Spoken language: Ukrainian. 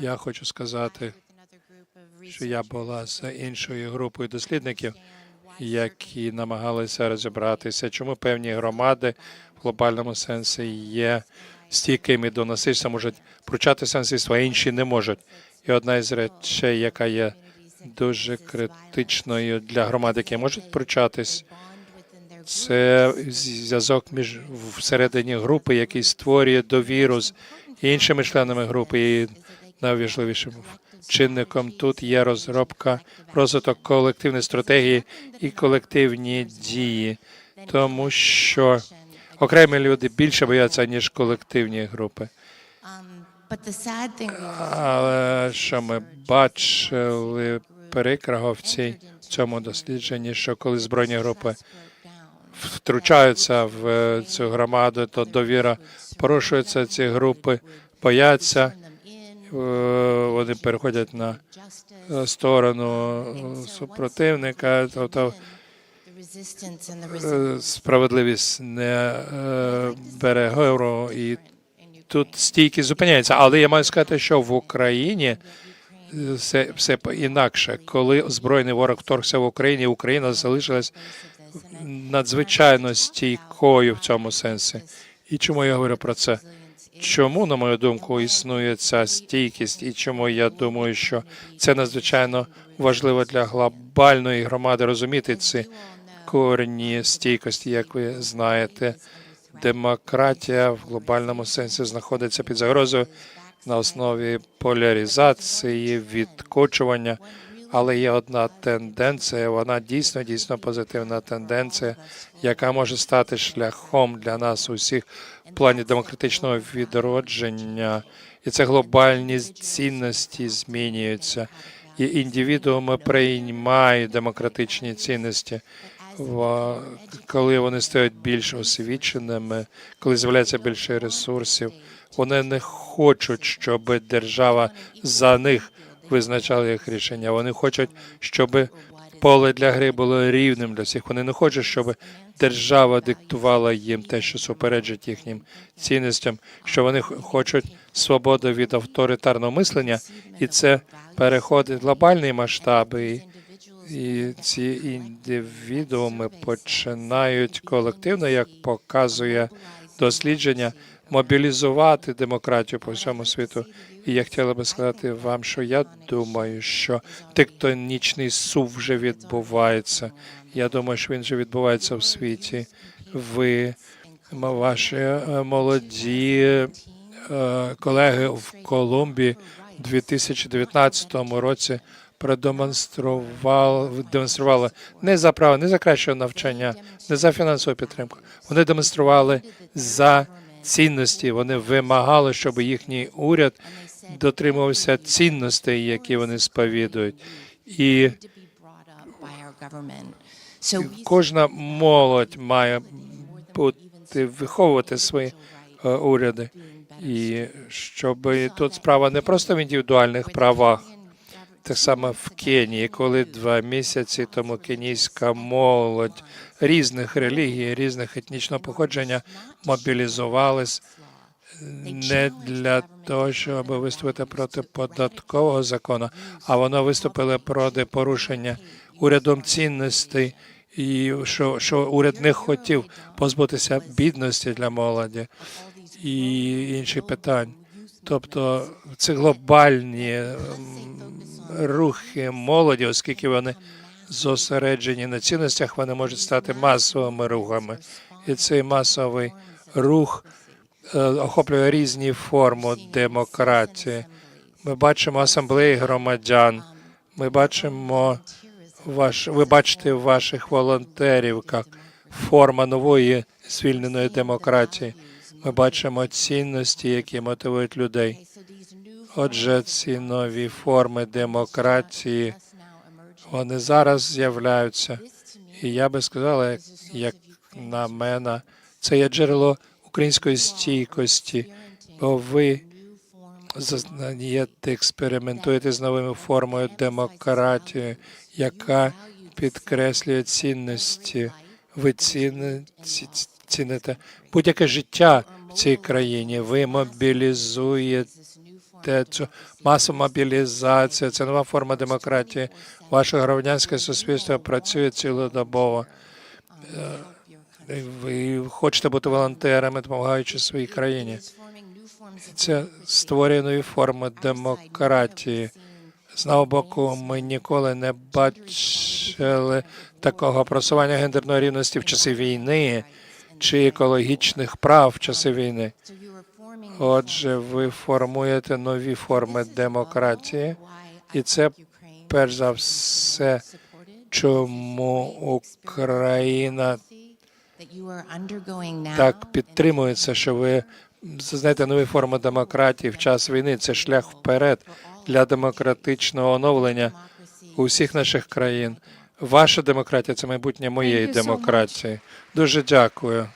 Я хочу сказати, що я була з іншою групою дослідників, які намагалися розібратися, чому певні громади в глобальному сенсі є стійкими до насильства, можуть пручатися насильство, а інші не можуть. І одна із речей, яка є дуже критичною для громад, які можуть пручатись, це зв'язок між всередині групи, який створює довіру з іншими членами групи. І найважливішим чинником тут є розробка, розвиток колективної стратегії і колективні дії, тому що окремі люди більше бояться ніж колективні групи. Але що ми бачили цій в цьому дослідженні, що коли збройні групи втручаються в цю громаду, то довіра порушується. Ці групи бояться, е, вони переходять на е, сторону е, супротивника, тобто е, справедливість не е, бере гору і тут стійкість зупиняється. Але я маю сказати, що в Україні е, все, все інакше. Коли збройний ворог вторгся в Україні, Україна залишилась надзвичайно стійкою в цьому сенсі. І чому я говорю про це? Чому, на мою думку, існує ця стійкість, і чому я думаю, що це надзвичайно важливо для глобальної громади розуміти ці корені стійкості, як ви знаєте, демократія в глобальному сенсі знаходиться під загрозою на основі поляризації, відкочування. Але є одна тенденція, вона дійсно дійсно позитивна тенденція, яка може стати шляхом для нас усіх в плані демократичного відродження. І це глобальні цінності змінюються. І індивідууми приймають демократичні цінності, коли вони стають більш освіченими, коли з'являється більше ресурсів. Вони не хочуть, щоб держава за них визначала їх рішення. Вони хочуть, щоб поле для гри було рівним для всіх. Вони не хочуть, щоб держава диктувала їм те, що суперечить їхнім цінностям, що вони хочуть свободу від авторитарного мислення, і це переходить в глобальні масштаби. І, і ці індивідууми починають колективно, як показує дослідження, мобілізувати демократію по всьому світу. І я хотіла би сказати вам, що я думаю, що тектонічний сув вже відбувається. Я думаю, що він вже відбувається в світі. Ви, ваші е, молоді е, колеги в Колумбії у 2019 році продемонстрували демонстрували не за право, не за краще навчання, не за фінансову підтримку. Вони демонстрували за цінності. Вони вимагали, щоб їхній уряд дотримувався цінностей, які вони сповідують. І кожна молодь має бути виховувати свої е, уряди. І щоб тут справа не просто в індивідуальних правах. Так само в Кенії, коли два місяці тому кенійська молодь різних релігій, різних етнічного походження мобілізувались не для того, щоб виступити проти податкового закону, а воно виступили проти порушення урядом цінностей, і що, що уряд не хотів позбутися бідності для молоді і інші питань. Тобто це глобальні рухи молоді, оскільки вони зосереджені на цінностях, вони можуть стати масовими рухами. І цей масовий рух е, охоплює різні форми демократії. Ми бачимо асамблеї громадян. Ми бачимо ваш, ви бачите ваших волонтерів як форма нової звільненої демократії. Ми бачимо цінності, які мотивують людей. Отже, ці нові форми демократії вони зараз з'являються. І я би сказала, як, на мене, це є джерело української стійкості, бо ви зазнаєте, експериментуєте з новими формою демократії, яка підкреслює цінності. Ви ціни- ці- ці- ціните будь-яке життя в цій країні. Ви мобілізуєте цю масову мобілізацію, це нова форма демократії. Ваше громадянське суспільство працює цілодобово. Е, Ви хочете бути волонтерами, допомагаючи своїй країні. Це створює нові форми демократії. З одного боку, ми ніколи не бачили такого просування гендерної рівності в часи війни чи екологічних прав в часи війни. Отже, ви формуєте нові форми демократії, і це перш за все, чому Україна так підтримується, що ви зазнаєте нові форми демократії в час війни. Це шлях вперед для демократичного оновлення усіх наших країн. Ваша демократія це майбутнє моєї so демократії. Дуже дякую.